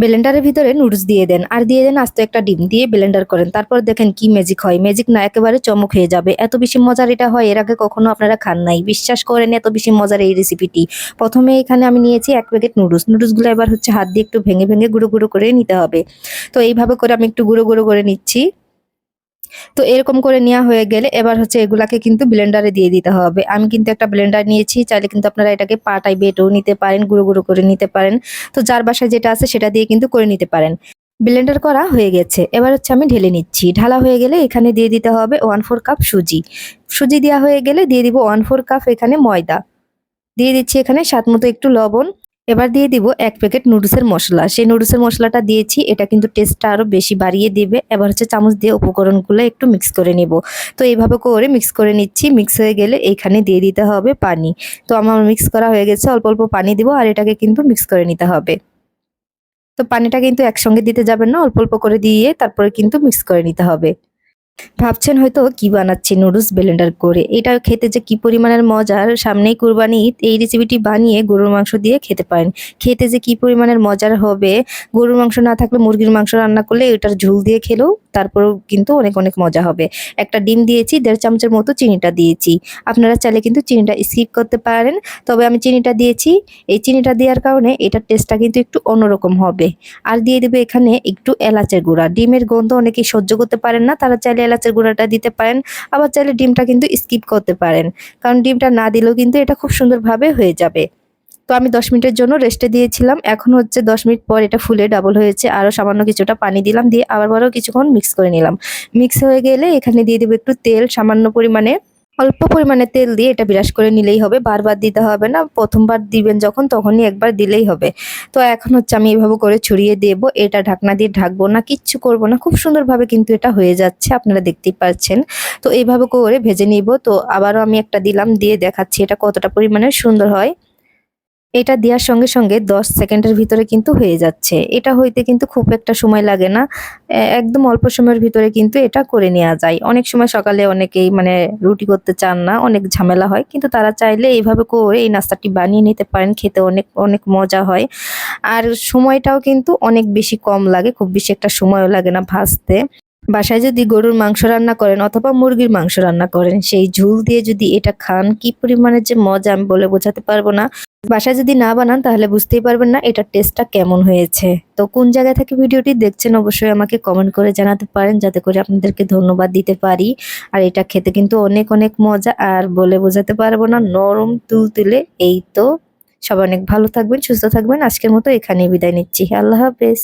ব্লেন্ডারের ভিতরে নুডলস দিয়ে দেন। আর দিয়ে দেন আস্তে একটা ডিম দিয়ে ব্লেন্ডার করেন। তারপর দেখেন কি ম্যাজিক হয়। ম্যাজিক না একেবারে চমক হয়ে যাবে। এত বেশি মজার এটা হয়, এর আগে কখনো আপনারা খান নাই। বিশ্বাস করেন এত বেশি মজার এই রেসিপিটি প্রথমে এখানে আমি নিয়েছি এক প্যাকেট নুডলস। নুডলসগুলো এবার হচ্ছে হাত দিয়ে একটু ভেঙে ভেঙে গুঁড়ো গুঁড়ো করে নিতে হবে। তো এইভাবে করে আমি একটু গুঁড়ো গুঁড়ো করে নিচ্ছি। তো এরকম করে নেওয়া হয়ে গেলে এবার হচ্ছে এগুলাকে কিন্তু ব্লেন্ডারে দিয়ে দিতে হবে। আমি কিন্তু একটা ব্লেন্ডার নিয়েছি, চাইলে কিন্তু আপনারা এটাকে পাটায় বেটেও নিতে পারেন, গুঁড়ো গুঁড়ো করে নিতে পারেন। তো যার বাসায় যেটা আছে সেটা দিয়ে কিন্তু করে নিতে পারেন। ব্লেন্ডার করা হয়ে গেছে। এবার হচ্ছে আমি ঢেলে নিচ্ছি। ঢালা হয়ে গেলে এখানে দিয়ে দিতে হবে ওয়ান ফোর কাপ সুজি। সুজি দেওয়া হয়ে গেলে দিয়ে দিব ওয়ান ফোর কাপ এখানে ময়দা। দিয়ে দিচ্ছি এখানে স্বাদ মতো একটু লবণ। এবার দিয়ে দিব এক প্যাকেট নুডলসের মশলা। সেই নুডলসের মশলাটা দিয়েছি, এটা কিন্তু টেস্টটা আরও বেশি বাড়িয়ে দেবে। এবার হচ্ছে চামচ দিয়ে উপকরণগুলো একটু মিক্স করে নিব। তো এইভাবে করে মিক্স করে নিচ্ছি। মিক্স হয়ে গেলে এইখানে দিয়ে দিতে হবে পানি। তো আমার মিক্স করা হয়ে গেছে, অল্প অল্প পানি দিব আর এটাকে কিন্তু মিক্স করে নিতে হবে। তো পানিটা কিন্তু একসঙ্গে দিতে যাবেন না, অল্প অল্প করে দিয়ে তারপরে কিন্তু মিক্স করে নিতে হবে। ভাবছেন হয়তো কি বানাচ্ছি নুডলস ব্লেন্ডার করে। এটা খেতে যে কি পরিমাণের মজার সামনেই কুরবানি ঈদ, এই রেসিপিটি বানিয়ে গরুর মাংস দিয়ে খেতে পারেন। খেতে যে কি পরিমাণের মজার হবে গরুর মাংস না থাকলে মুরগির মাংস রান্না করলে এটার ঝুল দিয়ে খেলেও তারপরেও কিন্তু অনেক অনেক মজা হবে। একটা ডিম দিয়েছি দেড় চামচের মতো চিনিটা দিয়েছি। আপনারা চাইলে কিন্তু চিনিটা স্কিপ করতে পারেন। তবে আমি চিনিটা দিয়েছি। এই চিনিটা দেওয়ার কারণে এটার টেস্টটা কিন্তু একটু অন্যরকম হবে। আর দিয়ে দেবে এখানে একটু এলাচের গুঁড়া। ডিমের গন্ধ অনেকেই সহ্য করতে পারেন না তারা চাইলে এলাচের গুঁড়াটা দিতে পারেন, আবার চাইলে ডিমটা কিন্তু স্কিপ করতে পারেন। কারণ ডিমটা না দিলেও কিন্তু এটা খুব সুন্দরভাবে হয়ে যাবে। তো আমি দশ মিনিটের জন্য রেস্টে দিয়েছিলাম। এখন হচ্ছে দশ মিনিট পর এটা ফুলে ডাবল হয়েছে। আরও সামান্য কিছুটা পানি দিলাম, দিয়ে আবার আবারও কিছুক্ষণ মিক্স করে নিলাম। মিক্স হয়ে গেলে এখানে দিয়ে দেবো একটু তেল, সামান্য পরিমাণে অল্প পরিমাণে তেল দিয়ে এটা বিরাশ করে নিলেই হবে, বারবার দিতে হবে না, প্রথমবার দিবেন যখন তখনই একবার দিলেই হবে। তো এখন হচ্ছে আমি এভাবে করে ছড়িয়ে দেব, এটা ঢাকনা দিয়ে ঢাকবো না, কিচ্ছু করব না, খুব সুন্দরভাবে কিন্তু এটা হয়ে যাচ্ছে, আপনারা দেখতেই পাচ্ছেন। তো এইভাবে করে ভেজে নিব, তো আবারও আমি একটা দিলাম, দিয়ে দেখাচ্ছি এটা কতটা পরিমাণে সুন্দর হয়। এটা দেওয়ার সঙ্গে সঙ্গে দশ সেকেন্ডের ভিতরে কিন্তু হয়ে যাচ্ছে। এটা হইতে কিন্তু খুব একটা সময় লাগে না। একদম অল্প সময়ের ভিতরে কিন্তু এটা করে নেওয়া যায়। অনেক সময় সকালে অনেকেই মানে রুটি করতে চান না, অনেক ঝামেলা হয়। কিন্তু তারা চাইলে এইভাবে করে এই নাস্তাটি বানিয়ে নিতে পারেন, খেতে অনেক অনেক মজা হয়। আর সময়টাও কিন্তু অনেক বেশি কম লাগে, খুব বেশি একটা সময়ও লাগে না ভাজতে। বাসায় যদি গরুর মাংস রান্না করেন অথবা মুরগির মাংস রান্না করেন, সেই ঝুল দিয়ে যদি এটা খান, কি পরিমাণে যে মজা আমি বলে বোঝাতে পারব না। বাসায় যদি না বানান, তাহলে বুঝতেই পারবেন না এটার টেস্টটা কেমন হয়েছে। তো কোন জায়গা থেকে ভিডিওটি দেখছেন, অবশ্যই আমাকে কমেন্ট করে জানাতে পারেন, যাতে করে আপনাদেরকে ধন্যবাদ দিতে পারি। আর এটা খেতে কিন্তু অনেক অনেক মজা, আর বলে বোঝাতে পারব না, নরম তুলতুলে এই তো, সবাই অনেক ভালো থাকবেন, সুস্থ থাকবেন। আজকের মতো এখানেই বিদায় নিচ্ছি। আল্লাহ হাফেজ।